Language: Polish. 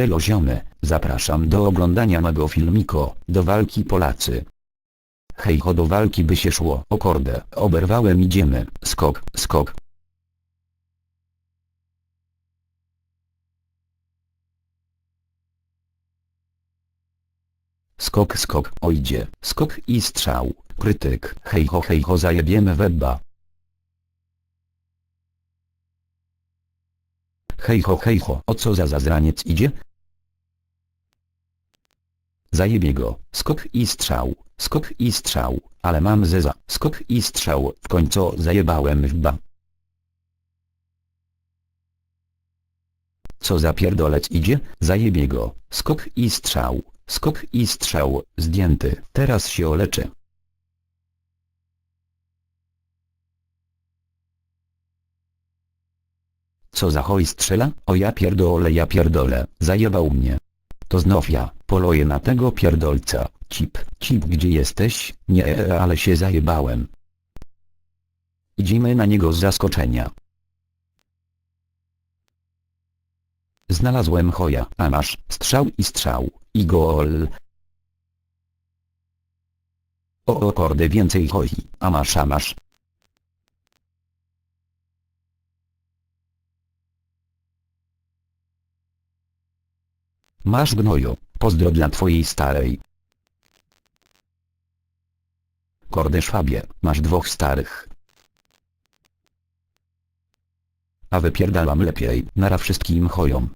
Elo ziomy, zapraszam do oglądania mego filmiko, do walki Polacy. Hej ho do walki by się szło, o kordę, oberwałem idziemy, skok, skok. Skok skok, o idzie, skok i strzał, krytyk, hej ho hej ho zajebiemy webba. Hej ho hej ho, o co za zazraniec idzie? Zajebie go, skok i strzał, skok i strzał, ale mam zeza, skok i strzał, w końcu zajebałem wba. Co za pierdolec idzie? Zajebie go, skok i strzał, skok i strzał, zdjęty, teraz się oleczy. Co za hoj strzela? O ja pierdolę ja pierdolę, zajebał mnie. To znów ja, poluję na tego pierdolca, cip, cip gdzie jesteś? Nie, e, ale się zajebałem. Idziemy na niego z zaskoczenia. Znalazłem choja, a masz, strzał i strzał, i gol. O, o kordy więcej hoi, a masz, a masz. Masz gnoju, pozdro dla twojej starej. Kordy szwabie, masz dwóch starych. A wypierdalam lepiej, nara wszystkim chojom.